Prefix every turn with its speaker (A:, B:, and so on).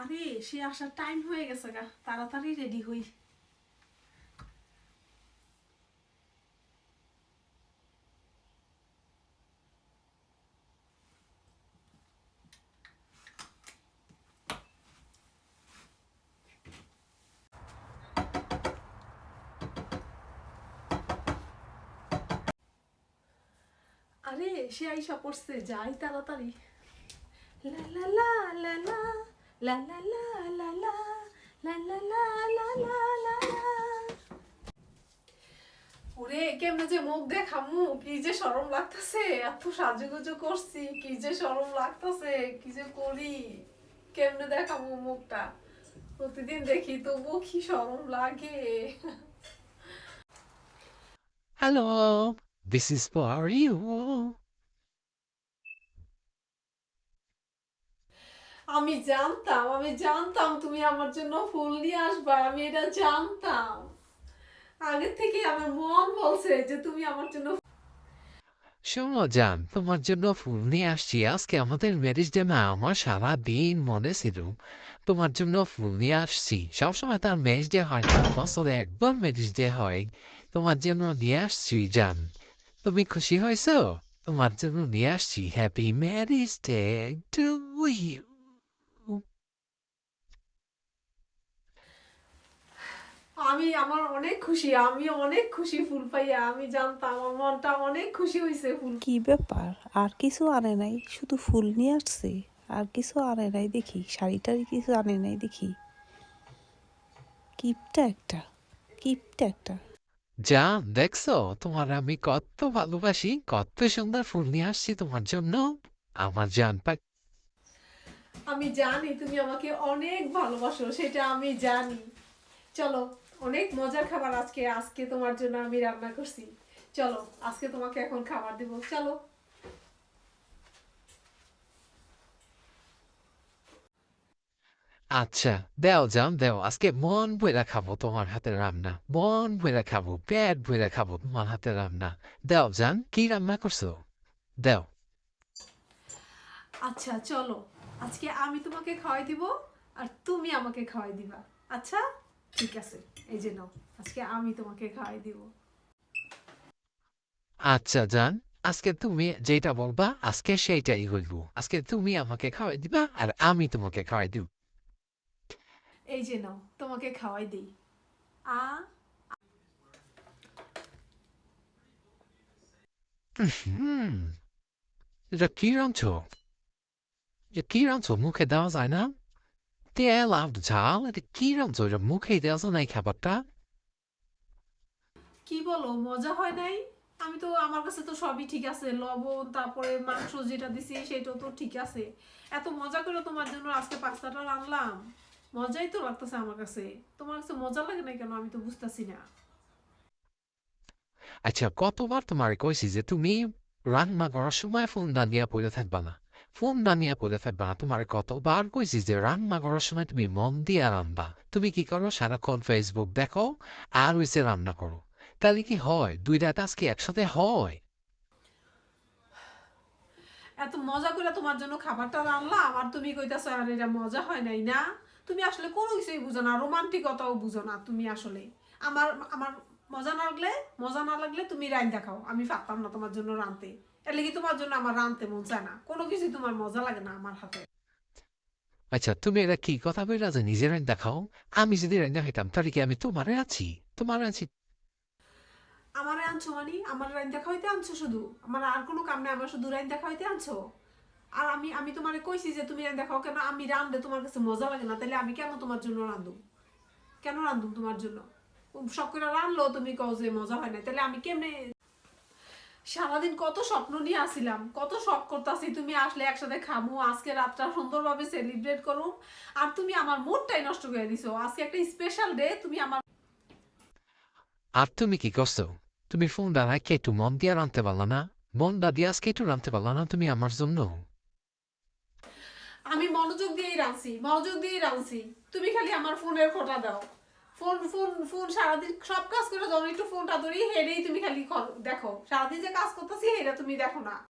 A: আরে, সে আসার টাইম হয়ে গেছে গা। তাড়াতাড়ি রেডি হই। আরে, সে আইসা পড়ছে। যাই তাড়াতাড়ি। লা লা লা লা লা। লা লা লা লা লা লা লা লা লা লা লা লা ওরে কেমনে যে মুখ দেখামু কি যে শরম লাগতেছে। এত সাজুগুজু করছি কি যে শরম লাগতেছে কি যে করি। কেমনে দেখামু মুখটা? প্রতিদিন দেখি তবুও কি শরম লাগে।
B: Hello, this is for you.
A: আমি জানতাম আমি জানতাম তুমি আমার জন্য ফুল নিয়ে আসবা, আমি এটা জানতাম। আগে থেকে আমার মন বলছে যে তুমি আমার জন্য
B: শোনো জান, তোমার জন্য ফুল নিয়ে আসছি। আজকে আমাদের ম্যারেজ ডে না আমার সারা দিন মনে ছিল তোমার জন্য ফুল নিয়ে আসছি। সবসময় তার ম্যারেজ ডে হয় না, বছরে একবার ম্যারেজ ডে হয়। তোমার জন্য নিয়ে আসছি জান। তুমি খুশি হয়েছো? তোমার জন্য নিয়ে আসছি। Happy marriage day to you
A: আমি আমার অনেক খুশি আমি অনেক খুশি ফুল পাইয়া আমি জানতাম আমার মনটা অনেক খুশি হয়েছে ফুল।
C: কি ব্যাপার? আর কিছু আনে নাই? শুধু ফুল নিয়ে আসছে? আর কিছু আনে নাই দেখি? শাড়ি টাড়ি কিছু আনে নাই দেখি? কিপটা একটা কিপটা একটা।
B: জান দেখছ? তোমার আমি কত ভালোবাসি কত সুন্দর ফুল নিয়ে আসছি তোমার জন্য। আমার জান পাক
A: আমি জানি তুমি আমাকে অনেক ভালোবাসো সেটা আমি জানি। চলো অনেক মজার খাবার আজকে আজকে তোমার জন্য আমি রান্না করছি। চলো আজকে তোমাকে এখন খাবার দেবো। চলো।
B: আচ্ছা দেও যান দেও। আজকে মন বইরা খাব তোমার হাতে রান্না। মন বইরা খাব পেট বইরা খাব তোমার হাতে রান্না। দেও যান কি রান্না করছ? দেও।
A: আচ্ছা চলো। আজকে আমি তোমাকে খাওয়াই দিব আর তুমি আমাকে খাওয়াই দিবা। আচ্ছা? ঠিক আছে। এই যে নাও আজকে আমি তোমাকে খাওয়াই দিব।
B: আচ্ছা জান আজকে তুমি যেটা বলবা আজকে সেইটাই হইব। আজকে তুমি আমাকে খাওয়াই দিবা আর আমি তোমাকে খাওয়াই দিব।
A: এই যে নাও তোমাকে খাওয়াই দিই। আ
B: হুম এটা কি রাঁধছো? এটা কি রাঁধছো? মুখে দেওয়া যায় না? তেল আর ঝাল এটা কি রাঁধছো এটা মুখে দেওয়া না এই খাবারটা
A: কি বলো মজা হয় নাই আমি তো আমার কাছে তো সবই ঠিক আছে লবণ তারপরে মাংস যেটা দিছি সেটাও তো ঠিক আছে। এত মজা করে তোমার জন্য আজকে পাস্তাটা রান্নলাম মজাই তো লাগতেছে আমার কাছে। তোমার কাছে মজা লাগে না কেন? আমি তো বুঝতেছি না।
B: আচ্ছা কতবার তোমার কইছি যে তুমি রান্না করার সময় ফোন দাঁড়িয়ে পড়ে থাকবা না? ফোন দাঁড়িয়ে পড়ে থাকবা তোমার কতবার কইছি যে রান্না করার সময় তুমি মন দিয়ে রান্না তুমি কি করো? সারাক্ষণ ফেসবুক দেখো আর হইছে রান্না করো। তাহলে কি হয়? দুইটা কাজ কি একসাথে হয়?
A: এত মজা করে তোমার জন্য খাবারটা রান্নলাম আর তুমি কইতাছো, আর, এটা মজা হয় নাই না? তুমি আসলে কোনো কিছুই বুঝো না, রোমান্টিকতাও বুঝো না তুমি আসলে। আমার আমার মজা না লাগলে, মজা না লাগলে তুমি রাইন দেখাও আমি পারতাম না তোমার জন্য রানতে এর লাগি তোমার জন্য আমার রানতে মন চায় না? কোনো কিছুই তোমার মজা লাগে না আমার হাতে।
B: আচ্ছা তুমি এটা কি কথা বলে যে নিজের দেখাও? আমি যদি রান্না তাহলে কি আমি তোমারে আছি তোমার আছি
A: আমারে আনছো মানে? আমার দেখা আনছো শুধু? আমার আর কোনো কাম নেই আমার শুধু দেখা আনছো? আর আমি আমি তোমারে কইছি যে তুমি রাইন দেখাও কেন? আমি রান্ধলে তোমার কাছে মজা লাগে না তাহলে আমি কেন তোমার জন্য রান্ধুম কেন রান্ধুম তোমার জন্য? করে রানলো তুমি কও যে মজা হয় না তাহলে আমি কেমনে সারাদিন কত স্বপ্ন নিয়ে আসিলাম কত শখ করতেছি তুমি আসলে একসাথে খামু আজকে রাতটা সুন্দরভাবে সেলিব্রেট করুম আর তুমি আমার মুডটাই নষ্ট করে দিছো আজকে একটা স্পেশাল ডে তুমি আমার
B: আর তুমি কি করছ? তুমি ফোন কে একটু মন দিয়ে রানতে পারলা না? মন দা দিয়ে আজকে একটু রানতে পারলা না তুমি আমার জন্য?
A: আমি মনোযোগ দিয়েই রাঁধছি মনোযোগ দিয়েই রাঁধছি। তুমি খালি আমার ফোনের খোটা দাও। ফোন ফোন ফোন, সারাদিন সব কাজ করে যখন একটু ফোনটা ধরি হেরেই তুমি খালি দেখো। সারাদিন যে কাজ করতেছি হেরা তুমি দেখো না।